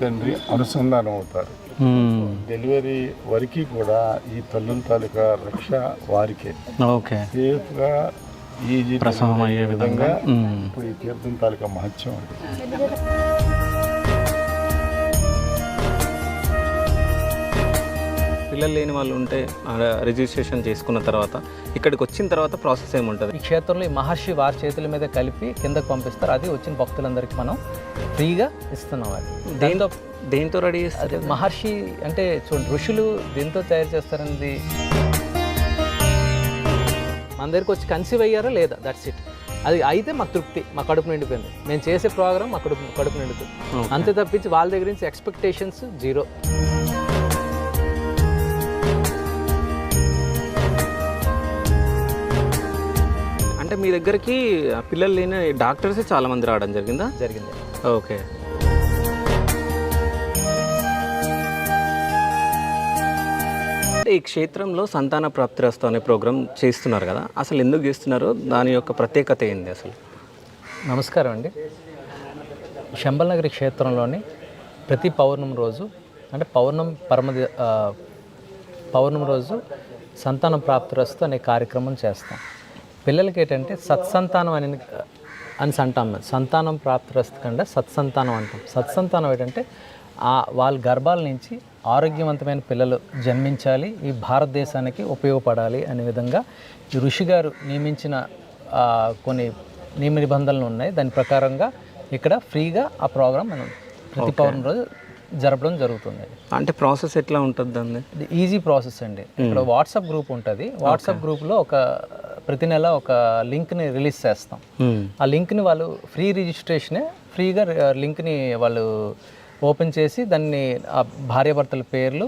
తండ్రి అనుసంధానం అవుతారు. డెలివరీ వరకు కూడా ఈ తల్లుల తాలూకా రక్ష వారికే. ఓకే. సేఫ్గా ఈజీ ప్రసవం అయ్యే విధంగా. ఇప్పుడు ఈ తీర్థం తాలూకా మహత్యం అది పిల్లలు లేని వాళ్ళు ఉంటే రిజిస్ట్రేషన్ చేసుకున్న తర్వాత ఇక్కడికి వచ్చిన తర్వాత ప్రాసెస్ ఏముంటుంది? ఈ క్షేత్రంలో ఈ మహర్షి వారి చేతుల మీద కలిపి కిందకు పంపిస్తారు. అది వచ్చిన భక్తులందరికీ మనం ఫ్రీగా ఇస్తున్నాం అది. దేంతో దేంతో రెడీ చేస్తారు? అదే మహర్షి అంటే చూడండి ఋషులు దేంతో తయారు చేస్తారనేది? మన దగ్గరికి వచ్చి కన్సీవ్ అయ్యారా లేదా? దట్స్ ఇట్ అది అయితే మాకు తృప్తి. మా కడుపు నిండిపోయింది. మేము చేసే ప్రోగ్రామ్ మా కడుపు కడుపు నిండుతుంది. అంతే తప్పించి వాళ్ళ దగ్గర నుంచి ఎక్స్పెక్టేషన్స్ జీరో అంటే మీ దగ్గరికి పిల్లలు లేని డాక్టర్సే చాలా మంది రావడం జరిగిందా? జరిగింది. ఓకే. ఈ క్షేత్రంలో సంతాన ప్రాప్తిరస్తు అనే ప్రోగ్రామ్ చేస్తున్నారు కదా అసలు ఎందుకు చేస్తున్నారు? దాని యొక్క ప్రత్యేకత ఏంది అసలు? నమస్కారం అండి. శంబల్నగరి క్షేత్రంలోని ప్రతి పౌర్ణమి రోజు అంటే పౌర్ణమి పరమది ఆ, పౌర్ణమి రోజు సంతాన ప్రాప్తిరస్తు అనే కార్యక్రమం చేస్తాం. పిల్లలకి ఏంటంటే సత్సంతానం అని అని అంటాం. సంతానం ప్రాప్తిరస్తు కంటే సత్సంతానం అంటాం. సత్సంతానం ఏంటంటే ఆ వాళ్ళ గర్భాల నుంచి ఆరోగ్యవంతమైన పిల్లలు జన్మించాలి ఈ భారతదేశానికి ఉపయోగపడాలి అనే విధంగా ఈ ఋషి గారు నియమించిన కొన్ని నియమ నిబంధనలు ఉన్నాయి. దాని ప్రకారంగా ఇక్కడ ఫ్రీగా ఆ ప్రోగ్రాం మనం ప్రతి పౌర్ణమి రోజు జరపడం జరుగుతుంది. అంటే ప్రాసెస్ ఎట్లా ఉంటుంది ఇది ఈజీ ప్రాసెస్ అండి. ఇక్కడ వాట్సాప్ గ్రూప్ ఉంటుంది. వాట్సాప్ గ్రూప్లో ఒక ప్రతి నెల ఒక లింక్ని రిలీజ్ చేస్తాం. ఆ లింక్ని వాళ్ళు ఫ్రీ రిజిస్ట్రేషనే ఫ్రీగా లింక్ని వాళ్ళు ఓపెన్ చేసి దాన్ని ఆ భార్యాభర్తల పేర్లు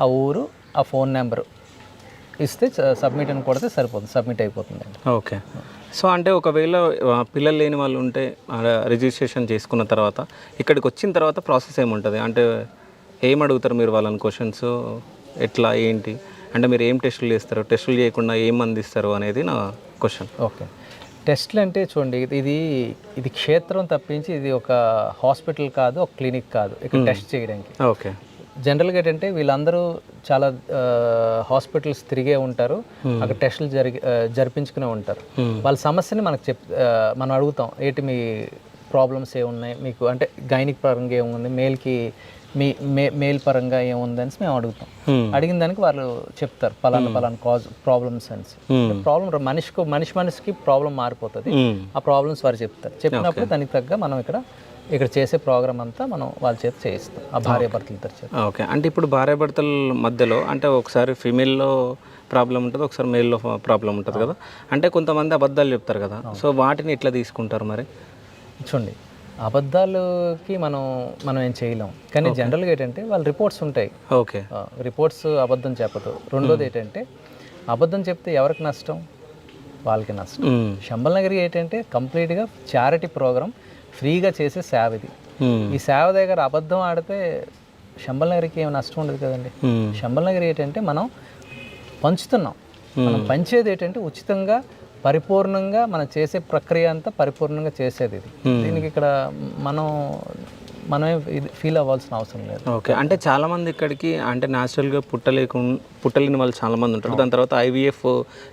ఆ ఊరు ఆ ఫోన్ నెంబరు ఇస్తే సబ్మిట్ అని కొడితే సరిపోతుంది సబ్మిట్ అయిపోతుంది. ఓకే. సో అంటే ఒకవేళ పిల్లలు లేని వాళ్ళు ఉంటే రిజిస్ట్రేషన్ చేసుకున్న తర్వాత ఇక్కడికి వచ్చిన తర్వాత ప్రాసెస్ ఏముంటుంది? అంటే ఏం అడుగుతారు మీరు వాళ్ళని క్వశ్చన్స్? ఎట్లా ఏంటి? అంటే మీరు ఏం టెస్టులు చేస్తారు? టెస్టులు చేయకుండా ఏం అందిస్తారు అనేది నా క్వశ్చన్. ఓకే. టెస్ట్లు అంటే చూడండి ఇది ఇది క్షేత్రం తప్పించి ఇది ఒక హాస్పిటల్ కాదు ఒక క్లినిక్ కాదు. ఇక్కడ టెస్ట్ చేయడానికి. ఓకే. జనరల్గా ఏంటంటే వీళ్ళందరూ చాలా హాస్పిటల్స్ తిరిగే ఉంటారు. అక్కడ టెస్టులు జరిగి జరిపించుకునే ఉంటారు. వాళ్ళ సమస్యని మనకు చెప్ మనం అడుగుతాం. ఏంటి మీ ప్రాబ్లమ్స్ ఏమున్నాయి? మీకు అంటే గైనిక్ పరంగా ఏముంది? మేల్కి మీ మే మేల్ పరంగా ఏముంది అని మేము అడుగుతాం. అడిగిన దానికి వాళ్ళు చెప్తారు. పలానా పలానా కాజ్ ప్రాబ్లమ్స్ అని ప్రాబ్లం మనిషికి మనిషి మనిషికి ప్రాబ్లం మారిపోతుంది. ఆ ప్రాబ్లమ్స్ వారు చెప్తారు. చెప్పినప్పుడు దానికి తగ్గ మనం ఇక్కడ ఇక్కడ చేసే ప్రోగ్రామ్ అంతా మనం వాళ్ళ చేత చేయిస్తాం ఆ భార్య భర్తల ఇద్దరి చేత ఓకే. అంటే ఇప్పుడు భార్యాభర్తల మధ్యలో అంటే ఒకసారి ఫీమేల్లో ప్రాబ్లం ఉంటుంది ఒకసారి మేల్లో ప్రాబ్లం ఉంటుంది కదా. అంటే కొంతమంది అబద్ధాలు చెప్తారు కదా. సో వాటిని ఎట్లా తీసుకుంటారు మరి? చూడండి అబద్ధాలకి మనం మనం ఏం చేయలేం. కానీ జనరల్గా ఏంటంటే వాళ్ళ రిపోర్ట్స్ ఉంటాయి. ఓకే. రిపోర్ట్స్ అబద్ధం చెప్పదు. రెండోది ఏంటంటే అబద్ధం చెప్తే ఎవరికి నష్టం? వాళ్ళకి నష్టం. శంబల్ నగరి ఏంటంటే కంప్లీట్గా చారిటీ ప్రోగ్రామ్ ఫ్రీగా చేసే సేవ ఇది. ఈ సేవ దగ్గర అబద్ధం ఆడితే శంబల్ నగరికి ఏం నష్టం ఉండదు కదండి. శంబల్ నగరి ఏంటంటే మనం పంచుతున్నాం. మనం పంచేది ఏంటంటే ఉచితంగా పరిపూర్ణంగా మనం చేసే ప్రక్రియ అంతా పరిపూర్ణంగా చేసేది ఇది. దీనికి ఇక్కడ మనం మనమే ఇది ఫీల్ అవ్వాల్సిన అవసరం లేదు. ఓకే. అంటే చాలా మంది ఇక్కడికి అంటే న్యాచురల్గా పుట్టలేకు పుట్టలేని వాళ్ళు చాలా మంది ఉంటారు. దాని తర్వాత ఐవీఎఫ్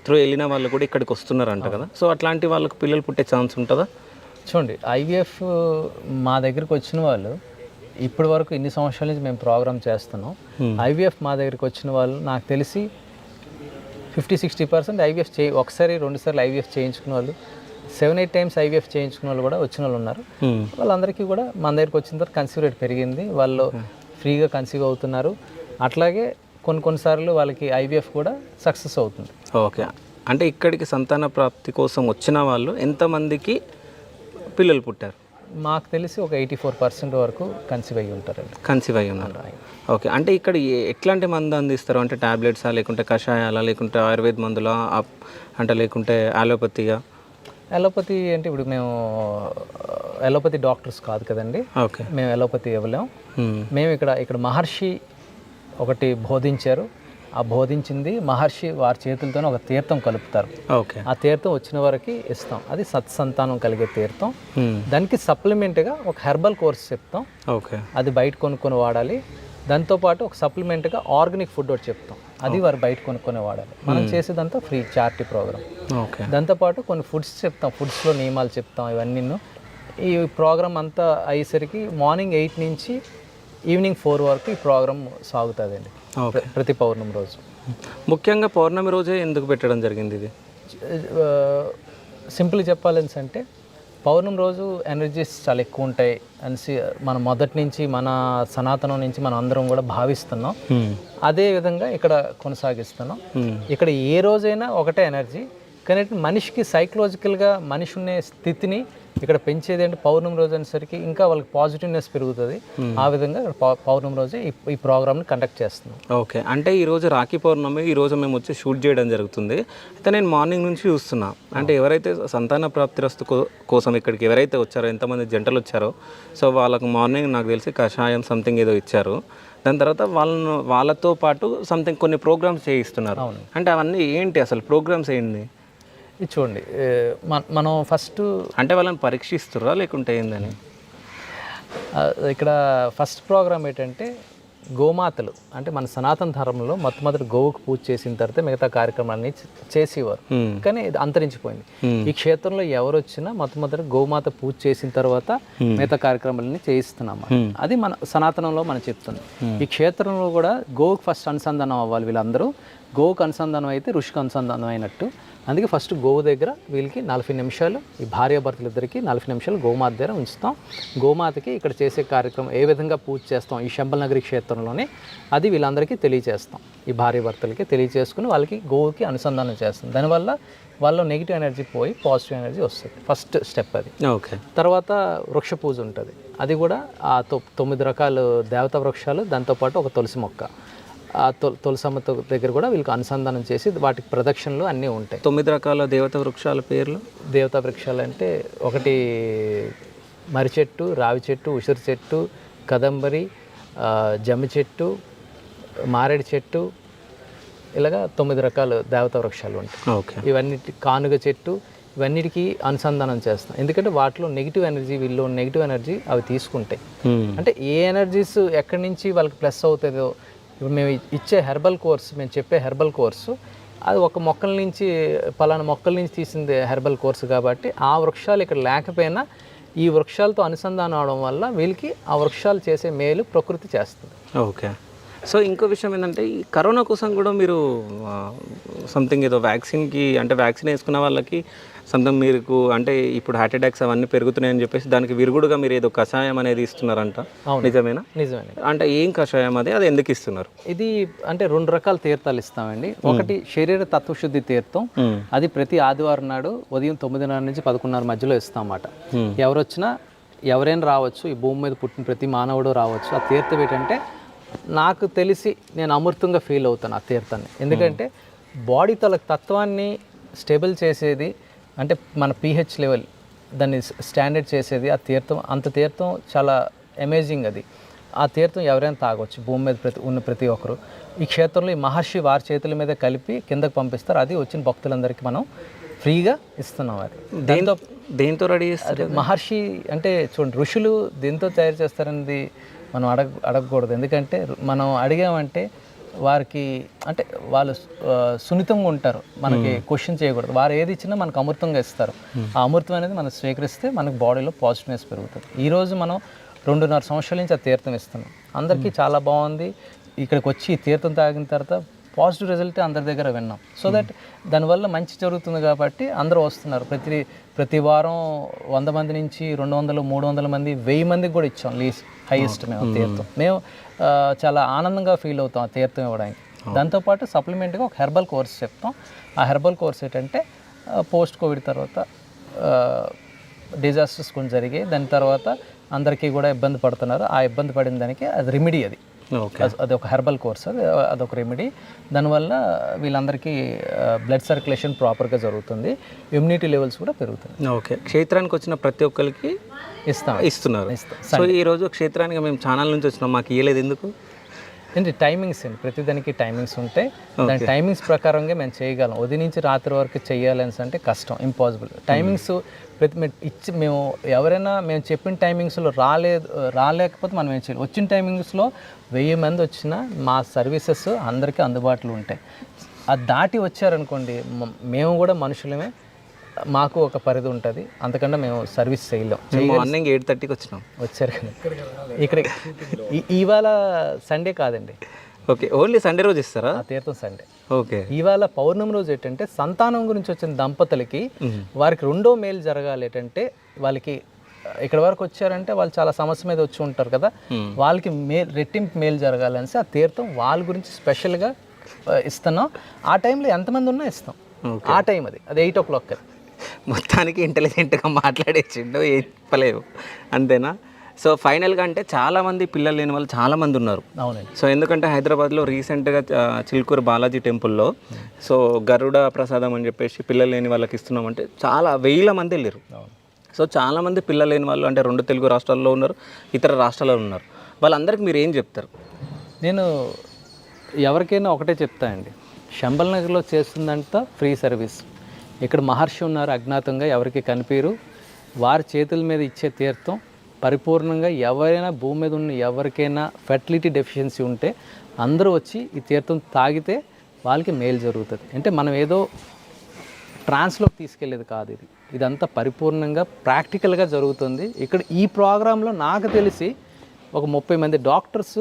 త్రూ వెళ్ళిన వాళ్ళు కూడా ఇక్కడికి వస్తున్నారంట కదా. సో అట్లాంటి వాళ్ళకి పిల్లలు పుట్టే ఛాన్స్ ఉంటుందా? చూడండి ఐవీఎఫ్ మా దగ్గరికి వచ్చిన వాళ్ళు ఇప్పటి వరకు ఇన్ని సంవత్సరాల నుంచి మేము ప్రోగ్రామ్ చేస్తున్నాం. ఐవీఎఫ్ మా దగ్గరికి వచ్చిన వాళ్ళు నాకు తెలిసి ఫిఫ్టీ సిక్స్టీ పర్సెంట్ ఐవీఎఫ్ చేయి ఒకసారి రెండుసార్లు ఐవీఎఫ్ చేయించుకున్న వాళ్ళు సెవెన్ ఎయిట్ టైమ్స్ ఐవీఎఫ్ చేయించుకున్న వాళ్ళు కూడా వచ్చిన వాళ్ళు ఉన్నారు. వాళ్ళందరికీ కూడా మన దగ్గరికి వచ్చిన తర్వాత కన్సీవ్ రేట్ పెరిగింది. వాళ్ళు ఫ్రీగా కన్సీవ్ అవుతున్నారు. అట్లాగే కొన్ని కొన్నిసార్లు వాళ్ళకి ఐవీఎఫ్ కూడా సక్సెస్ అవుతుంది. ఓకే. అంటే ఇక్కడికి సంతాన ప్రాప్తి కోసం వచ్చిన వాళ్ళు ఎంతమందికి పిల్లలు పుట్టారు. మాకు తెలిసి ఒక ఎయిటీ ఫోర్ పర్సెంట్ వరకు కన్సీవ్ అయ్యి ఉంటారండి కన్సీవ్ అయ్యి ఉన్నారు. ఓకే. అంటే ఇక్కడ ఎట్లాంటి మందు అందిస్తారు? అంటే టాబ్లెట్సా లేకుంటే కషాయాలా లేకుంటే ఆయుర్వేద మందులా అంటే లేకుంటే అలోపతియా? ఎలోపతి అంటే ఇప్పుడు మేము ఎలోపతి డాక్టర్స్ కాదు కదండి. ఓకే. మేము ఎలోపతి ఇవ్వలేం. మ్మ్. మేము ఇక్కడ ఇక్కడ మహర్షి ఒకటి బోధించారు. ఆ బోధించింది మహర్షి వారి చేతులతోనే ఒక తీర్థం కలుపుతారు. ఓకే. ఆ తీర్థం వచ్చిన వరకు ఇస్తాం. అది సత్సంతానం కలిగే తీర్థం. దానికి సప్లిమెంట్గా ఒక హెర్బల్ కోర్స్ చెప్తాం. ఓకే. అది బయట కొనుక్కొని వాడాలి. దాంతోపాటు ఒక సప్లిమెంట్గా ఆర్గానిక్ ఫుడ్ ఒకటి చెప్తాం. అది వారు బయట కొనుక్కొని వాడాలి. మనం చేసేదంతా ఫ్రీ చారిటీ ప్రోగ్రామ్ ఓకే. దాంతోపాటు కొన్ని ఫుడ్స్ చెప్తాం. ఫుడ్స్లో నియమాలు చెప్తాం ఇవన్నీ. ఈ ప్రోగ్రామ్ అంతా అయ్యేసరికి మార్నింగ్ ఎయిట్ నుంచి ఈవినింగ్ ఫోర్ వరకు ఈ ప్రోగ్రామ్ సాగుతుందండి. ప్రతి పౌర్ణమి రోజు. ముఖ్యంగా పౌర్ణమి రోజే ఎందుకు పెట్టడం జరిగింది ఇది? సింపుల్ చెప్పాలని అంటే పౌర్ణమి రోజు ఎనర్జీస్ చాలా ఎక్కువ ఉంటాయి. అనేసి మనం మొదటి నుంచి మన సనాతనం నుంచి మనం అందరం కూడా భావిస్తున్నాం. అదే విధంగా ఇక్కడ కొనసాగిస్తున్నాం. ఇక్కడ ఏ రోజైనా ఒకటే ఎనర్జీ కానీ మనిషికి సైకలాజికల్గా మనిషి ఉండే స్థితిని ఇక్కడ పెంచేది అంటే పౌర్ణమి రోజు అనేసరికి ఇంకా వాళ్ళకి పాజిటివ్నెస్ పెరుగుతుంది. ఆ విధంగా పౌర్ణమి రోజే ఈ ప్రోగ్రామ్ని కండక్ట్ చేస్తున్నాం. ఓకే. అంటే ఈ రోజు రాఖీ పౌర్ణమి ఈ రోజు మేము వచ్చి షూట్ చేయడం జరుగుతుంది. అయితే నేను మార్నింగ్ నుంచి చూస్తున్నా. అంటే ఎవరైతే సంతాన ప్రాప్తిరస్తు కోసం ఇక్కడికి ఎవరైతే వచ్చారో ఎంతమంది జంటలు వచ్చారో సో వాళ్ళకు మార్నింగ్ నాకు తెలిసి కషాయం సంథింగ్ ఏదో ఇచ్చారు. దాని తర్వాత వాళ్ళను వాళ్ళతో పాటు సంథింగ్ కొన్ని ప్రోగ్రామ్స్ చేయిస్తున్నారు. అంటే అవన్నీ ఏంటి అసలు ప్రోగ్రామ్స్ ఏంటి ఇది చూడండి మన- ఫస్ట్ అంటే వాళ్ళని పరీక్షిస్తుర్రా లేకుంటే ఏందని? ఇక్కడ ఫస్ట్ ప్రోగ్రామ్ ఏంటంటే గోమాతలు అంటే మన సనాతన ధర్మంలో మొట్టమొదటి గోవుకు పూజ చేసిన తర్వాత మిగతా కార్యక్రమాలన్నీ చే- చేసేవారు. కానీ ఇది అంతరించిపోయింది. ఈ క్షేత్రంలో ఎవరు వచ్చినా మొట్టమొదటి గోమాత పూజ చేసిన తర్వాత మిగతా కార్యక్రమాలన్నీ చేయిస్తున్నాం. అది మన సనాతనంలో మనం చెప్తుంది ఈ క్షేత్రంలో కూడా గోవుకు ఫస్ట్ అనుసంధానం అవ్వాలి వీళ్ళందరూ. గోవుకు అనుసంధానం అయితే ఋషికి అనుసంధానం అయినట్టు. అందుకే ఫస్ట్ గోవు దగ్గర వీళ్ళకి నలభై నిమిషాలు ఈ భార్యాభర్తలు ఇద్దరికి నలభై నిమిషాలు గోమాత దగ్గర ఉంచుతాం. గోమాతకి ఇక్కడ చేసే కార్యక్రమం ఏ విధంగా పూజ చేస్తాం ఈ శంబలనగరి క్షేత్రంలోనే అది వీళ్ళందరికీ తెలియజేస్తాం. ఈ భార్యాభర్తలకి తెలియజేసుకుని వాళ్ళకి గోవుకి అనుసంధానం చేస్తాం. దానివల్ల వాళ్ళలో నెగిటివ్ ఎనర్జీ పోయి పాజిటివ్ ఎనర్జీ వస్తుంది. ఫస్ట్ స్టెప్ అది. ఓకే. తర్వాత వృక్ష పూజ ఉంటుంది. అది కూడా ఆ తొ- తొమ్మిది రకాల దేవతా వృక్షాలు దాంతోపాటు ఒక తులసి మొక్క. తులసమ్మ తొ- దగ్గర కూడా వీళ్ళకి అనుసంధానం చేసి వాటికి ప్రదక్షిణలు అన్నీ ఉంటాయి. తొమ్మిది రకాల దేవత వృక్షాల పేర్లు? దేవతా వృక్షాలు అంటే ఒకటి మర్రి చెట్టు రావి చెట్టు ఉసిరి చెట్టు కదంబరి జమ్మి చెట్టు మారేడు చెట్టు ఇలాగా తొమ్మిది రకాల దేవతా వృక్షాలు ఉంటాయి. ఓకే. ఇవన్నీ కానుగ చెట్టు ఇవన్నిటికీ అనుసంధానం చేస్తాం. ఎందుకంటే వాటిలో నెగిటివ్ ఎనర్జీ వీళ్ళు నెగిటివ్ ఎనర్జీ అవి తీసుకుంటాయి. అంటే ఏ ఎనర్జీస్ ఎక్కడి నుంచి వాళ్ళకి ప్లస్ అవుతుందో ఇప్పుడు మేము ఇచ్చే హెర్బల్ కోర్స్ మేము చెప్పే హెర్బల్ కోర్సు అది ఒక మొక్కల నుంచి పలానా మొక్కల నుంచి తీసింది హెర్బల్ కోర్సు కాబట్టి ఆ వృక్షాలు ఇక్కడ లేకపోయినా ఈ వృక్షాలతో అనుసంధానం అవడం వల్ల వీళ్ళకి ఆ వృక్షాలు చేసే మేలు ప్రకృతి చేస్తుంది. ఓకే. సో ఇంకో విషయం ఏంటంటే ఈ కరోనా కోసం కూడా మీరు సంథింగ్ ఏదో వ్యాక్సిన్కి అంటే వ్యాక్సిన్ వేసుకున్న వాళ్ళకి సంథింగ్ మీకు అంటే ఇప్పుడు హార్ట్ అటాక్స్ అవన్నీ పెరుగుతున్నాయని చెప్పేసి దానికి విరుగుడుగా మీరు ఏదో కషాయం అనేది ఇస్తున్నారంట. నిజమేనా? నిజమే అంటే ఏం కషాయం అది? అది ఎందుకు ఇస్తున్నారు? ఇది అంటే రెండు రకాల తీర్థాలు ఇస్తామండి. ఒకటి శరీర తత్వశుద్ధి తీర్థం. అది ప్రతి ఆదివారం నాడు ఉదయం తొమ్మిదిన్నర నుంచి పదకొండున్నర మధ్యలో ఇస్తాం అన్నమాట ఎవరు వచ్చినా ఎవరైనా రావచ్చు ఈ భూమి మీద పుట్టిన ప్రతి మానవుడు రావచ్చు. ఆ తీర్థం ఏంటంటే నాకు తెలిసి నేను అమృతంగా ఫీల్ అవుతాను ఆ తీర్థాన్ని. ఎందుకంటే బాడీ తల తత్వాన్ని స్టేబుల్ చేసేది అంటే మన పిహెచ్ లెవెల్ దాన్ని స్టాండర్డ్ చేసేది ఆ తీర్థం అంత తీర్థం చాలా అమేజింగ్ అది. ఆ తీర్థం ఎవరైనా తాగొచ్చు భూమి మీద ప్రతి ఉన్న ప్రతి ఒక్కరు. ఈ క్షేత్రంలో ఈ మహర్షి వారి చేతుల మీద కలిపి కిందకు పంపిస్తారు అది వచ్చిన భక్తులందరికీ మనం ఫ్రీగా ఇస్తున్నాం అది. దేంతో దేంతో రెడీ చేస్తారు మహర్షి అంటే చూడండి ఋషులు దేంతో తయారు చేస్తారనేది మనం అడగ అడగకూడదు. ఎందుకంటే మనం అడిగామంటే వారికి అంటే వాళ్ళు సున్నితంగా ఉంటారు. మనకి క్వశ్చన్ చేయకూడదు. వారు ఏది ఇచ్చినా మనకు అమృతంగా ఇస్తారు. ఆ అమృతం అనేది మనం స్వీకరిస్తే మనకు బాడీలో పాజిటివ్నెస్ పెరుగుతుంది. ఈరోజు మనం రెండున్నర సంవత్సరాల నుంచి ఆ తీర్థం ఇస్తున్నాం. అందరికీ చాలా బాగుంది. ఇక్కడికి వచ్చి తీర్థం తాగిన తర్వాత పాజిటివ్ రిజల్ట్ అందరి దగ్గర విన్నాం. సో దట్ దానివల్ల మంచి జరుగుతుంది కాబట్టి అందరూ వస్తున్నారు. ప్రతి ప్రతి వారం వంద మంది నుంచి రెండు వందలు మూడు వందల మంది వెయ్యి మందికి కూడా ఇచ్చాం లీస్ హైయెస్ట్ మేము తీర్థం. మేము చాలా ఆనందంగా ఫీల్ అవుతాం ఆ తీర్థం ఇవ్వడానికి. దాంతోపాటు సప్లిమెంట్గా ఒక హెర్బల్ కోర్స్ చెప్తాం. ఆ హెర్బల్ కోర్స్ ఏంటంటే పోస్ట్ కోవిడ్ తర్వాత డిజాస్టర్స్ కొన్ని జరిగాయి. దాని తర్వాత అందరికీ కూడా ఇబ్బంది పడుతున్నారు. ఆ ఇబ్బంది పడిన దానికి అది రెమెడీ అది. అది- అది ఒక హెర్బల్ కోర్స్ అది అదొక రెమెడీ. దానివల్ల వీళ్ళందరికీ బ్లడ్ సర్క్యులేషన్ ప్రాపర్గా జరుగుతుంది. ఇమ్యూనిటీ లెవెల్స్ కూడా పెరుగుతుంది ఓకే. క్షేత్రానికి వచ్చిన ప్రతి ఒక్కరికి ఇస్తాం. ఇస్తున్నారు. సో ఈ రోజు క్షేత్రానికి మేము ఛానల్ నుంచి వచ్చినాం. మాకు ఇవ్వలేదు ఎందుకు? ఏంటి టైమింగ్స్ అండి ప్రతిదానికి టైమింగ్స్ ఉంటాయి దాని టైమింగ్స్ ప్రకారంగా మేము చేయగలం. ఉదయం నుంచి రాత్రి వరకు చేయాలని అంటే కష్టం ఇంపాసిబుల్ టైమింగ్స్ ప్రతి మేము ఇచ్చి మేము ఎవరైనా మేము చెప్పిన టైమింగ్స్లో రాలేదు రాలేకపోతే మనం ఏం చేయాలి? వచ్చిన టైమింగ్స్లో వెయ్యి మంది వచ్చినా మా సర్వీసెస్ అందరికీ అందుబాటులో ఉంటాయి. అది దాటి వచ్చారనుకోండి మేము కూడా మనుషులమే మాకు ఒక పరిధి ఉంటుంది. అంతకన్నా మేము సర్వీస్ చేయలేం. మార్నింగ్ ఎయిట్ థర్టీకి వచ్చినాం. వచ్చారు కదా. ఇక్కడ. ఇవాళ సండే కాదండి. ఓకే ఓన్లీ సండే రోజు ఇస్తారా? ఆ తీర్థం సండే. ఓకే. ఇవాళ పౌర్ణమి రోజు ఏంటంటే సంతానం గురించి వచ్చిన దంపతులకి వారికి రెండో మేలు జరగాలి ఏంటంటే వాళ్ళకి ఇక్కడ వరకు వచ్చారంటే వాళ్ళు చాలా సమస్య మీద వచ్చి ఉంటారు కదా. వాళ్ళకి మేల్ రెట్టింపు మేలు జరగాలనేసి ఆ తీర్థం వాళ్ళ గురించి స్పెషల్గా ఇస్తున్నాం. ఆ టైంలో ఎంతమంది ఉన్నా ఇస్తాం. ఆ టైం అది. అది ఎయిట్ ఓ క్లాక్ అది. మొత్తానికి ఇంటెలిజెంట్గా మాట్లాడేసిండు ఏం చెప్పలేవు అంతేనా? సో ఫైనల్గా అంటే చాలామంది పిల్లలు లేని వాళ్ళు చాలామంది ఉన్నారు. అవునండి. సో ఎందుకంటే హైదరాబాద్లో రీసెంట్గా చిలుకూరు బాలాజీ టెంపుల్లో సో గరుడ ప్రసాదం అని చెప్పేసి పిల్లలు లేని వాళ్ళకి ఇస్తున్నామంటే చాలా వేల మంది వెళ్ళారు సో చాలామంది పిల్లలు లేని వాళ్ళు అంటే రెండు తెలుగు రాష్ట్రాల్లో ఉన్నారు ఇతర రాష్ట్రాల్లో ఉన్నారు. వాళ్ళందరికీ మీరు ఏం చెప్తారు? నేను ఎవరికైనా ఒకటే చెప్తా అండి శంబల్ నగర్లో చేస్తుందంట ఫ్రీ సర్వీస్. ఇక్కడ మహర్షి ఉన్నారు అజ్ఞాతంగా ఎవరికి కనిపించరు వారి చేతుల మీద ఇచ్చే తీర్థం పరిపూర్ణంగా ఎవరైనా భూమి మీద ఉన్న ఎవరికైనా ఫెర్టిలిటీ డెఫిషియన్సీ ఉంటే అందరూ వచ్చి ఈ తీర్థం తాగితే వాళ్ళకి మేలు జరుగుతుంది. అంటే మనం ఏదో ట్రాన్స్లోకి తీసుకెళ్ళేది కాదు ఇది. ఇదంతా పరిపూర్ణంగా ప్రాక్టికల్గా జరుగుతుంది. ఇక్కడ ఈ ప్రోగ్రాంలో నాకు తెలిసి ఒక ముప్పై మంది డాక్టర్స్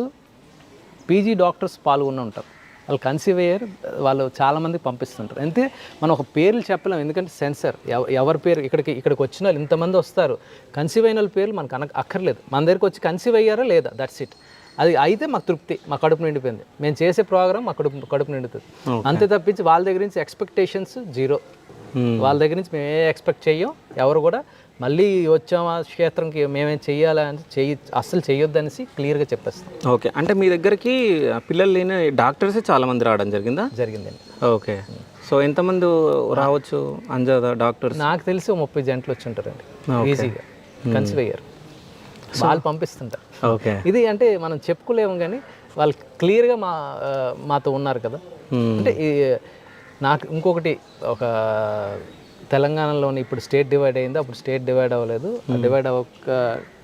పీజీ డాక్టర్స్ పాల్గొని ఉంటారు. వాళ్ళు కన్సీవ్ అయ్యారు వాళ్ళు చాలామంది పంపిస్తుంటారు. అంతే మనం ఒక పేర్లు చెప్పలేం ఎందుకంటే సెన్సర్ ఎవరి పేరు ఇక్కడికి ఇక్కడికి వచ్చిన వాళ్ళు ఇంతమంది వస్తారు. కన్సీవ్ అయిన వాళ్ళ పేర్లు మనకు అన అక్కర్లేదు. మన దగ్గరికి వచ్చి కన్సీవ్ అయ్యారా లేదా? దట్స్ ఇట్ అది అయితే మాకు తృప్తి మా కడుపు నిండిపోయింది. మేము చేసే ప్రోగ్రామ్ మా కడుపు కడుపు నిండుతుంది. అంతే తప్పించి వాళ్ళ దగ్గర నుంచి ఎక్స్పెక్టేషన్స్ జీరో వాళ్ళ దగ్గర నుంచి మేము ఏ ఎక్స్పెక్ట్ చెయ్యం ఎవరు కూడా మళ్ళీ వచ్చామా క్షేత్రంకి మేమేం చెయ్యాలా అని చెయ్యి అస్సలు చెయ్యొద్దు అనేసి క్లియర్గా చెప్పేస్తాం. ఓకే. అంటే మీ దగ్గరికి పిల్లలు లేని డాక్టర్సే చాలామంది రావడం జరిగిందా? జరిగిందండి ఓకే. సో ఎంతమంది రావచ్చు అంజాదా డాక్టర్స్? నాకు తెలిసి ఓ ముప్పై జంటలు వచ్చి ఉంటారండి ఈజీగా. కన్సివ్ అయ్యారు. వాళ్ళు పంపిస్తుంటారు. ఓకే. ఇది అంటే మనం చెప్పుకోలేము కానీ వాళ్ళు క్లియర్గా మా ఆ, మాతో ఉన్నారు కదా. అంటే నాకు ఇంకొకటి ఒక తెలంగాణలోని ఇప్పుడు స్టేట్ డివైడ్ అయింది అప్పుడు స్టేట్ డివైడ్ అవ్వలేదు. డివైడ్ అవ్వక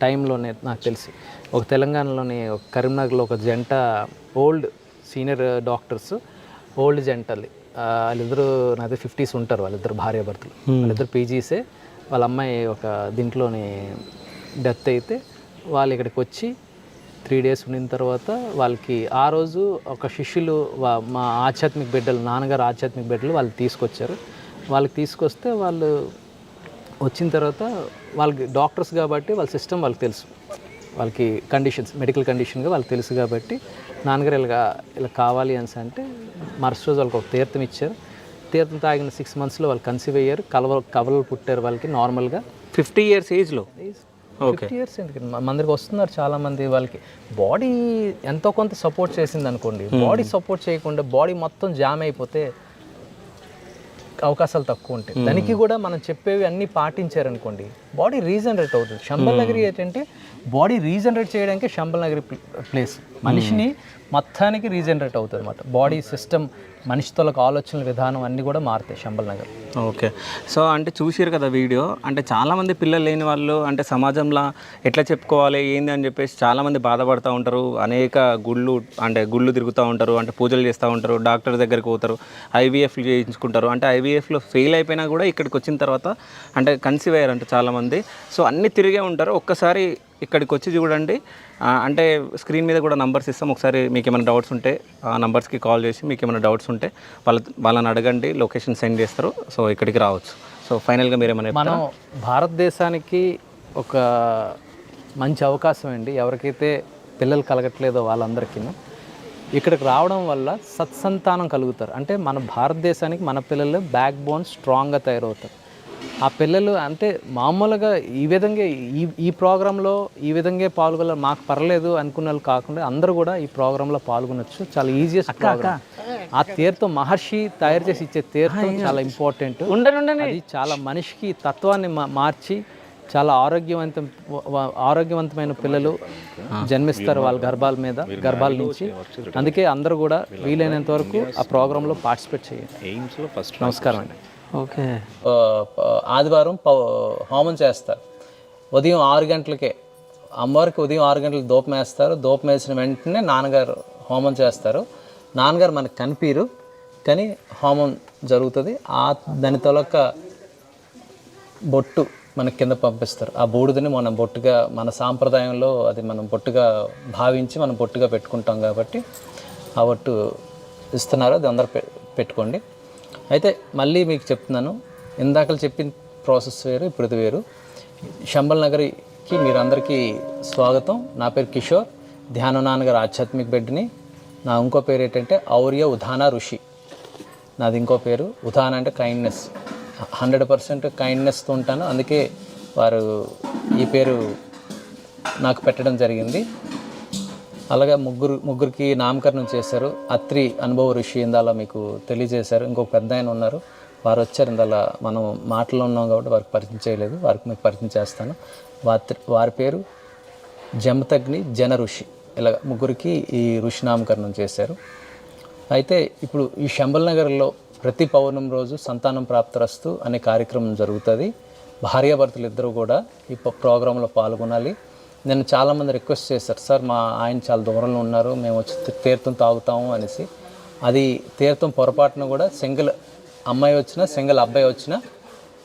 టైంలోనే నాకు తెలిసి ఒక తెలంగాణలోని ఒక కరీంనగర్లో ఒక జంట ఓల్డ్ సీనియర్ డాక్టర్స్ ఓల్డ్ జంటది ఆ, వాళ్ళిద్దరు నాది ఫిఫ్టీస్ ఉంటారు వాళ్ళిద్దరు భార్యాభర్తలు వాళ్ళిద్దరు పీజీసే. వాళ్ళ అమ్మాయి ఒక దీంట్లోని డెత్ అయితే వాళ్ళు ఇక్కడికి వచ్చి త్రీ డేస్ ఉన్న తర్వాత వాళ్ళకి ఆ రోజు ఒక శిష్యులు మా ఆధ్యాత్మిక బిడ్డలు నాన్నగారు ఆధ్యాత్మిక బిడ్డలు వాళ్ళు తీసుకొచ్చారు. వాళ్ళకి తీసుకొస్తే వాళ్ళు వచ్చిన తర్వాత వాళ్ళకి డాక్టర్స్ కాబట్టి వాళ్ళ సిస్టమ్ వాళ్ళకి తెలుసు. వాళ్ళకి కండిషన్స్ మెడికల్ కండిషన్గా వాళ్ళకి తెలుసు కాబట్టి నాన్నగారు ఇలా ఇలా కావాలి అనేసి అంటే మరుసటి రోజు వాళ్ళకి ఒక తీర్థం ఇచ్చారు. తీర్థం తాగిన సిక్స్ మంత్స్లో వాళ్ళు కన్సీవ్ అయ్యారు. కలవ కవలలు పుట్టారు వాళ్ళకి నార్మల్గా ఫిఫ్టీ ఇయర్స్ ఏజ్లో ఫిఫ్టీ ఇయర్స్ ఎందుకు? మన దగ్గరికి వస్తున్నారు చాలా మంది వాళ్ళకి. బాడీ ఎంతో కొంత సపోర్ట్ చేసింది అనుకోండి బాడీ సపోర్ట్ చేయకుండా బాడీ మొత్తం జామ్ అయిపోతే అవకాశాలు తక్కువ ఉంటాయి. దానికి కూడా మనం చెప్పేవి అన్ని పాటించారనుకోండి బాడీ రీజనరేట్ అవుతుంది. శంబల్ నగరి ఏంటంటే బాడీ రీజనరేట్ చేయడానికి శంబల్ నగరి ప్లేస్. మనిషిని మొత్తానికి రీజనరేట్ అవుతుంది అనమాట బాడీ సిస్టమ్ మనిషితోలకు ఆలోచనల విధానం అన్నీ కూడా మారుతాయి శంబల్ నగర్. ఓకే. సో అంటే చూసారు కదా వీడియో. అంటే చాలామంది పిల్లలు లేని వాళ్ళు అంటే సమాజంలో ఎట్లా చెప్పుకోవాలి ఏంది అని చెప్పేసి చాలామంది బాధపడుతూ ఉంటారు. అనేక గుళ్ళు అంటే గుళ్ళు తిరుగుతూ ఉంటారు అంటే పూజలు చేస్తూ ఉంటారు డాక్టర్ దగ్గరికి పోతారు ఐవీఎఫ్లు చేయించుకుంటారు. అంటే ఐవీఎఫ్లో ఫెయిల్ అయిపోయినా కూడా ఇక్కడికి వచ్చిన తర్వాత అంటే కన్సీవ్ అయ్యారంట చాలామంది. సో అన్నీ తిరిగే ఉంటారు. ఒక్కసారి ఇక్కడికి వచ్చి చూడండి అంటే స్క్రీన్ మీద కూడా నంబర్స్ ఇస్తాం. ఒకసారి మీకు ఏమైనా డౌట్స్ ఉంటే ఆ నంబర్స్కి కాల్ చేసి మీకు ఏమైనా డౌట్స్ ఉంటే వాళ్ళ వాళ్ళని అడగండి. లొకేషన్ సెండ్ చేస్తారు. సో ఇక్కడికి రావచ్చు. సో ఫైనల్గా మీరు ఏమైనా మనం భారతదేశానికి ఒక మంచి అవకాశం అండి. ఎవరికైతే పిల్లలు కలగట్లేదో వాళ్ళందరికీ. ఇక్కడికి రావడం వల్ల సత్సంతానం కలుగుతారు. అంటే మన భారతదేశానికి మన పిల్లలు బ్యాక్ బోన్ స్ట్రాంగ్గా తయారవుతారు. ఆ పిల్లలు అంటే మామూలుగా ఈ విధంగా ఈ ఈ ప్రోగ్రాంలో ఈ విధంగా పాల్గొన మాకు పర్లేదు అనుకున్న వాళ్ళు కాకుండా అందరూ కూడా ఈ ప్రోగ్రాంలో పాల్గొనొచ్చు. చాలా ఈజియెస్ట్ ప్రోగ్రామ్ ఆ తీర్థం మహర్షి తయారు చేసి ఇచ్చే తీర్థం చాలా ఇంపార్టెంట్ అది చాలా మనిషికి తత్వాన్ని మార్చి చాలా ఆరోగ్యవంతం ఆరోగ్యవంతమైన పిల్లలు జన్మిస్తారు వాళ్ళ గర్భాల మీద గర్భాల నుంచి. అందుకే అందరూ కూడా వీలైనంత వరకు ఆ ప్రోగ్రాంలో పార్టిసిపేట్ చేయండి. ఎయిమ్స్లో ఫస్ట్ నమస్కారం అండి. ఓకే. ఆదివారం హోమం చేస్తారు. ఉదయం ఆరు గంటలకే. అమ్మవారికి ఉదయం ఆరు గంటలకు దూపం వేస్తారు. దూపం వేసిన వెంటనే నాన్నగారు హోమం చేస్తారు. నాన్నగారు మనకు కనిపించరు కానీ హోమం జరుగుతుంది. ఆ దాని తొలక బొట్టు మనకి కింద పంపిస్తారు. ఆ బూడిదని మనం బొట్టుగా మన సాంప్రదాయంలో అది మనం బొట్టుగా భావించి మనం బొట్టుగా పెట్టుకుంటాం కాబట్టి ఆ బొట్టు ఇస్తున్నారు. అది అందరు పె- పెట్టుకోండి. అయితే మళ్ళీ మీకు చెప్తున్నాను ఇందాక చెప్పిన ప్రాసెస్ వేరు ఇప్పుడు ఇది వేరు. శంబల్ నగరికి మీరందరికీ స్వాగతం. నా పేరు కిషోర్ ధ్యాన నాన్నగారు ఆధ్యాత్మిక బిడ్డని. నా ఇంకో పేరు ఏంటంటే ఔర్య ఉధాన ఋషి. నాది ఇంకో పేరు ఉధాన అంటే కైండ్నెస్ హండ్రెడ్ పర్సెంట్ కైండ్నెస్తో ఉంటాను. అందుకే వారు ఈ పేరు నాకు పెట్టడం జరిగింది. అలాగే ముగ్గురు ముగ్గురికి నామకరణం చేశారు. అత్రి అనుభవ ఋషి ఇందాల మీకు తెలియజేశారు. ఇంకొక పెద్ద ఆయన ఉన్నారు. వారు వచ్చారు ఇందాల. మనం మాటలో ఉన్నాం కాబట్టి వారికి పరిచయం చేయలేదు. వారికి మీకు పరిచయం చేస్తాను. వారి వారి పేరు జమతగ్ని జన ఋషి. ఇలా ముగ్గురికి ఈ ఋషి నామకరణం చేశారు. అయితే ఇప్పుడు ఈ శంబల్ నగర్లో ప్రతి పౌర్ణమి రోజు సంతానం ప్రాప్తరస్తు అనే కార్యక్రమం జరుగుతుంది. భార్యాభర్తలు ఇద్దరు కూడా ఈ ప్రోగ్రాంలో పాల్గొనాలి. నేను చాలామంది రిక్వెస్ట్ చేశారు సార్ మా ఆయన చాలా దూరంలో ఉన్నారు మేము వచ్చి తీర్థం తాగుతాము అనేసి. అది తీర్థం పొరపాటున కూడా సింగిల్ అమ్మాయి వచ్చినా సింగిల్ అబ్బాయి వచ్చినా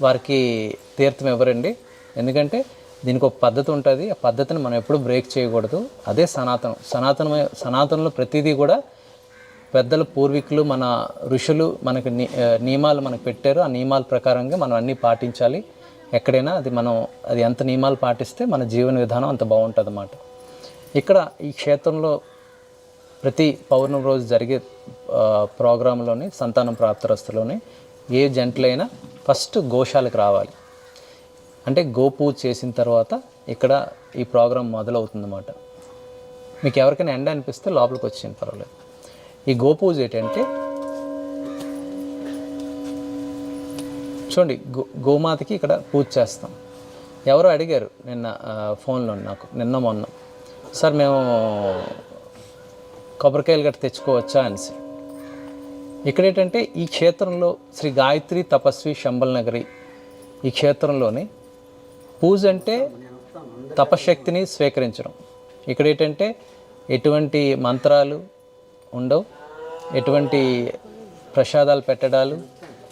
వారికి తీర్థం ఇవ్వరండి. ఎందుకంటే దీనికి ఒక పద్ధతి ఉంటుంది. ఆ పద్ధతిని మనం ఎప్పుడు బ్రేక్ చేయకూడదు. అదే సనాతనం. సనాతనమై సనాతనంలో ప్రతిదీ కూడా పెద్దల పూర్వీకులు మన ఋషులు మనకు ని- నియమాలు మనకు పెట్టారు. ఆ నియమాల ప్రకారంగా మనం అన్నీ పాటించాలి. ఎక్కడైనా అది మనం అది ఎంత నియమాలు పాటిస్తే మన జీవన విధానం అంత బాగుంటుంది అన్నమాట ఇక్కడ ఈ క్షేత్రంలో ప్రతి పౌర్ణమి రోజు జరిగే ప్రోగ్రాంలోని సంతానం ప్రాప్తరస్తులోని ఏ జంటలైనా ఫస్ట్ గోశాలకు రావాలి. అంటే గోపూజ చేసిన తర్వాత ఇక్కడ ఈ ప్రోగ్రాం మొదలవుతుందన్నమాట. మీకు ఎవరికైనా ఎండ అనిపిస్తే లోపలికి వచ్చేయండి పర్వాలేదు. ఈ గోపూజ ఏంటంటే చూడండి గో గోమాతకి ఇక్కడ పూజ చేస్తాం. ఎవరో అడిగారు నిన్న ఫోన్లో నాకు నిన్న మొన్న. సార్ మేము కొబ్బరికాయలు గట్ట తెచ్చుకోవచ్చా? అనేసి. ఇక్కడ ఏంటంటే ఈ క్షేత్రంలో శ్రీ గాయత్రి తపస్వి శంబల్ నగరి ఈ క్షేత్రంలోని పూజ అంటే తపశక్తిని స్వీకరించడం. ఇక్కడ ఏంటంటే ఎటువంటి మంత్రాలు ఉండవు ఎటువంటి ప్రసాదాలు పెట్టడాలు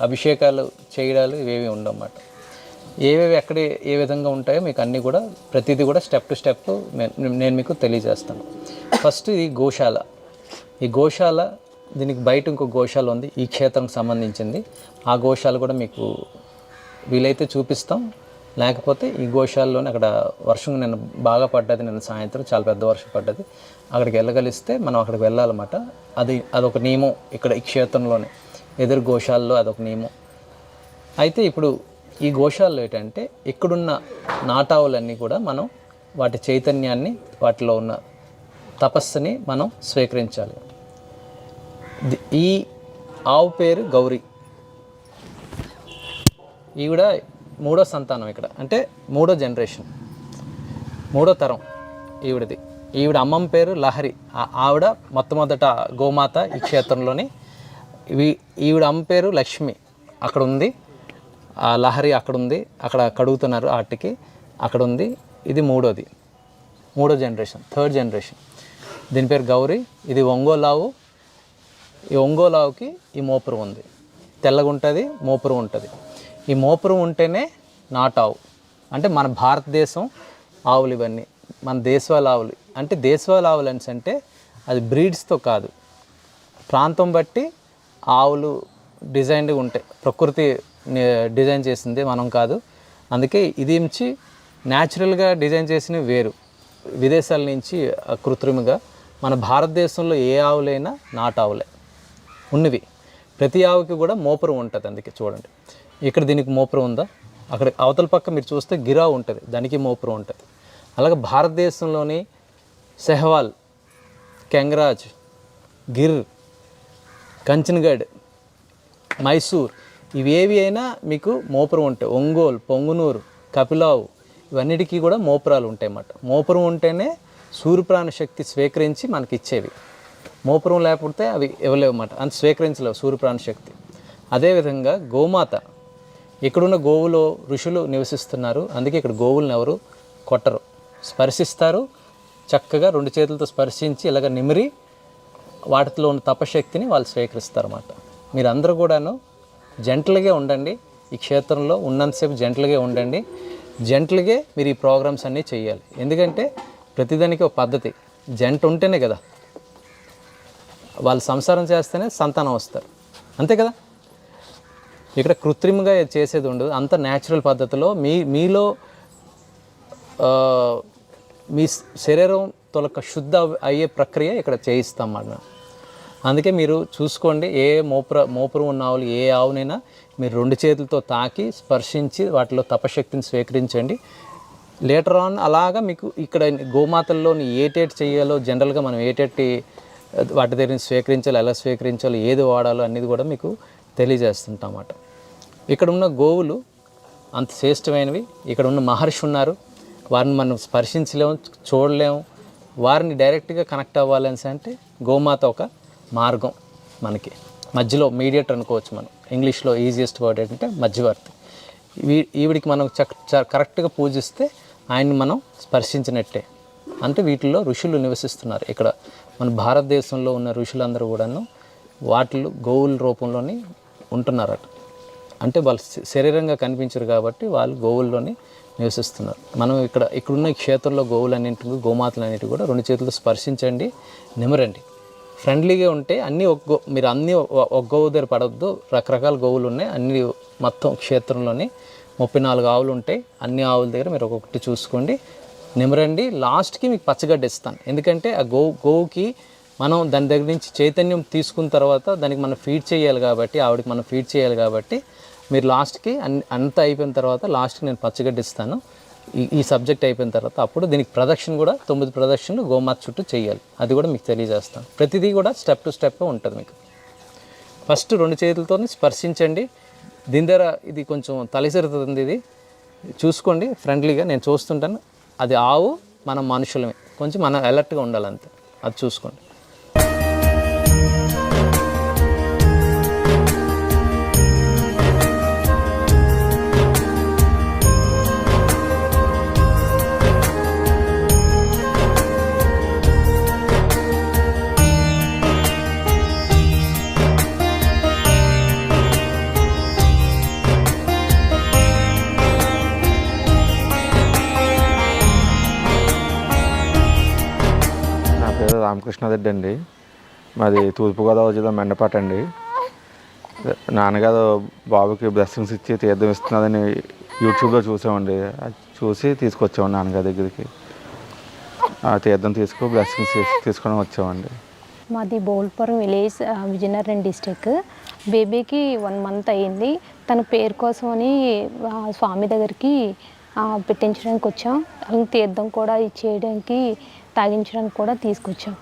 అభిషేకాలు చేయడాలు ఇవేవి ఉండవు ఏవేవి ఎక్కడ ఏ విధంగా ఉంటాయో మీకు అన్నీ కూడా ప్రతిదీ కూడా స్టెప్ టు స్టెప్ నేను మీకు తెలియజేస్తాను. ఫస్ట్ ఇది గోశాల. ఈ గోశాల దీనికి బయట ఇంకో గోశాల ఉంది ఈ క్షేత్రంకి సంబంధించింది. ఆ గోశాల కూడా మీకు వీలైతే చూపిస్తాం. లేకపోతే ఈ గోశాలలోనే అక్కడ వర్షం నిన్న బాగా పడ్డది నిన్న సాయంత్రం చాలా పెద్ద వర్షం పడ్డది. అక్కడికి వెళ్ళగలిస్తే మనం అక్కడికి వెళ్ళాలన్నమాట. అది అదొక నియమం ఇక్కడ ఈ క్షేత్రంలోనే. ఎదురు గోశాలలో అదొక నియమం. అయితే ఇప్పుడు ఈ ఘోషాల్లో ఏంటంటే ఇక్కడున్న నాటావులన్నీ కూడా మనం వాటి చైతన్యాన్ని వాటిలో ఉన్న తపస్సుని మనం స్వీకరించాలి. ఈ ఆవు పేరు గౌరీ. ఈవిడ మూడో సంతానం ఇక్కడ. అంటే మూడో జనరేషన్. మూడో తరం ఈవిడది. ఈవిడ అమ్మమ్మ పేరు లహరి. ఆ- ఆవిడ మొట్టమొదట గోమాత ఈ క్షేత్రంలోని ఇవి ఈవిడ అమ్మ పేరు లక్ష్మి. అక్కడ ఉంది ఆ లహరి అక్కడ ఉంది అక్కడ కడుగుతున్నారు ఆటకి. అక్కడ ఉంది ఇది మూడోది. మూడో జనరేషన్. Third generation. దీని పేరు గౌరీ. ఇది ఒంగోలావు. ఈ ఒంగోలావుకి ఈ మోపురం ఉంది. తెల్లగా ఉంటుంది మోపురం ఉంటుంది. ఈ మోపురం ఉంటేనే నాటావు. అంటే మన భారతదేశం ఆవులు ఇవన్నీ. మన దేశవాళ ఆవులు. అంటే దేశవాళ ఆవులు అంటే అది బ్రీడ్స్తో కాదు. ప్రాంతం బట్టి ఆవులు డిజైన్గా ఉంటాయి. ప్రకృతి డిజైన్ చేసింది మనం కాదు. అందుకే ఇది ఇచ్చి న్యాచురల్గా డిజైన్ చేసినవి వేరు. విదేశాల నుంచి కృత్రిమగా కృత్రిమంగా. మన భారతదేశంలో ఏ ఆవులైనా నాటావులే ఉన్నవి. ప్రతి ఆవుకి కూడా మోపురం ఉంటుంది అందుకే చూడండి. ఇక్కడ దీనికి మోపురం ఉందా? అక్కడ అవతల పక్క మీరు చూస్తే గిరా ఉంటుంది. దానికి మోపురం ఉంటుంది. అలాగే భారతదేశంలోని సెహ్వాల్ కెంగరాజ్ గిర్ కంచన్గఢ్ మైసూర్ ఇవేవి అయినా మీకు మోపురం ఉంటాయి. ఒంగోలు పొంగునూరు కపిలావు ఇవన్నిటికీ కూడా మోపురాలు ఉంటాయి అన్నమాట మోపురం ఉంటేనే సూర్యప్రాణ శక్తి స్వీకరించి మనకి ఇచ్చేవి మోపురం లేకపోతే అవి ఇవ్వలేవు అన్నమాట అంత స్వీకరించలేవు సూర్యప్రాణ శక్తి. అదేవిధంగా గోమాత. ఇక్కడున్న గోవులు ఋషులు నివసిస్తున్నారు. అందుకే ఇక్కడ గోవులను ఎవరు కొట్టరు. స్పర్శిస్తారు. చక్కగా రెండు చేతులతో స్పర్శించి ఇలాగ నిమిరి వాటిలో ఉన్న తపశక్తిని వాళ్ళు స్వీకరిస్తారు అన్నమాట మీరందరూ కూడాను జంటలుగా ఉండండి. ఈ క్షేత్రంలో ఉన్నంతసేపు జంటలుగా ఉండండి. జంటలుగా మీరు ఈ ప్రోగ్రామ్స్ అన్నీ చేయాలి ఎందుకంటే ప్రతిదానికి ఒక పద్ధతి. జంట ఉంటేనే కదా. వాళ్ళు సంసారం చేస్తేనే సంతానం వస్తారు. అంతే కదా? ఇక్కడ కృత్రిమంగా చేసేది ఉండదు. అంత న్యాచురల్ పద్ధతిలో మీ మీలో మీ శరీరం తొలక శుద్ధ అయ్యే ప్రక్రియ ఇక్కడ చేయిస్తాం అన్నమాట. అందుకే మీరు చూసుకోండి ఏ మోపుర మోపురం ఉన్న ఆవులు ఏ ఆవునైనా మీరు రెండు చేతులతో తాకి స్పర్శించి వాటిలో తపశక్తిని స్వీకరించండి. లేటర్ ఆన్ అలాగా మీకు ఇక్కడ గోమాతల్లోని ఏటేటి చేయాలో జనరల్గా మనం ఏటేటి వాటి దగ్గర నుంచి స్వీకరించాలో ఎలా స్వీకరించాలో ఏది వాడాలో అనేది కూడా మీకు తెలియజేస్తుంటామన్నమాట. ఇక్కడ ఉన్న గోవులు అంత శ్రేష్టమైనవి. ఇక్కడ ఉన్న మహర్షి ఉన్నారు. వారిని మనం స్పర్శించలేము చూడలేము. వారిని డైరెక్ట్గా కనెక్ట్ అవ్వాలని అంటే గోమాత ఒక మార్గం మనకి. మధ్యలో మీడియేటర్ అనుకోవచ్చు మనం. ఇంగ్లీష్లో ఈజియెస్ట్ వర్డ్ ఏంటంటే మధ్యవర్తి. వీ- ఈవిడికి మనం చక్ చ- కరెక్ట్గా పూజిస్తే ఆయన్ని మనం స్పర్శించినట్టే. అంటే వీటిల్లో ఋషులు నివసిస్తున్నారు. ఇక్కడ మన భారతదేశంలో ఉన్న ఋషులందరూ కూడాను వాటిలో గోవుల రూపంలోని ఉంటున్నారట. అంటే వాళ్ళు శ- శరీరంగా కనిపించరు కాబట్టి వాళ్ళు గోవుల్లోని నివసిస్తున్నారు. మనం ఇక్కడ ఇక్కడున్న క్షేత్రంలో క్షేత్రంలో గోవులన్నింటికి గోమాతలు అన్నింటికి కూడా రెండు చేతులు స్పర్శించండి నిమరండి. ఫ్రెండ్లీగా ఉంటే అన్నీ ఒక్కో మీరు అన్నీ ఒక గోవు దగ్గర పడవద్దు రకరకాల గోవులు ఉన్నాయి. అన్ని మొత్తం క్షేత్రంలోని ముప్పై నాలుగు ఆవులు ఉంటాయి. అన్ని ఆవుల దగ్గర మీరు ఒక్కొక్కటి చూసుకోండి. నిమరండి. లాస్ట్కి మీకు పచ్చగడ్డ ఇస్తాను. ఎందుకంటే ఆ గో గోవుకి మనం దాని దగ్గర నుంచి చైతన్యం తీసుకున్న తర్వాత దానికి మనం ఫీడ్ చేయాలి కాబట్టి ఆవిడకి మనం ఫీడ్ చేయాలి కాబట్టి మీరు లాస్ట్కి అన్ అంతా అయిపోయిన తర్వాత లాస్ట్కి నేను పచ్చగడ్డ ఇస్తాను. ఈ ఈ సబ్జెక్ట్ అయిపోయిన తర్వాత అప్పుడు దీనికి ప్రదక్షిణ కూడా తొమ్మిది ప్రదక్షిణలు గోమాత చుట్టూ చేయాలి అది కూడా మీకు తెలియజేస్తాను. ప్రతిదీ కూడా స్టెప్ టు స్టెప్ ఉంటుంది మీకు. ఫస్ట్ రెండు చేతులతో స్పర్శించండి. దీని దగ్గర ఇది కొంచెం తలసిరుతుంది ఇది. చూసుకోండి ఫ్రెండ్లీగా నేను చూస్తుంటాను. అది ఆవు మనం మనుషులమే. కొంచెం మనం అలర్ట్గా ఉండాలి అంతే అది చూసుకోండి. పేరు రామకృష్ణారెడ్డి అండి. మాది తూర్పుగోదావరి జిల్లా మెండపాట అండి. నాన్నగారు బాబుకి బ్లెస్సింగ్స్ ఇచ్చి తీర్థం ఇస్తున్నారని యూట్యూబ్లో చూసామండి. అది చూసి తీసుకొచ్చామండి నాన్నగారి దగ్గరికి. ఆ తీర్థం తీసుకు బ్లెస్సింగ్స్ తీసుకొని వచ్చామండి. మాది బోల్పురం విలేజ్ విజయనగరం డిస్టిక్. బేబీకి వన్ మంత్ అయ్యింది. తన పేరు కోసమని అని స్వామి దగ్గరికి పెట్టించడానికి వచ్చాం తీర్థం కూడా ఇచ్చేయడానికి తాగించడానికి కూడా తీసుకొచ్చాం.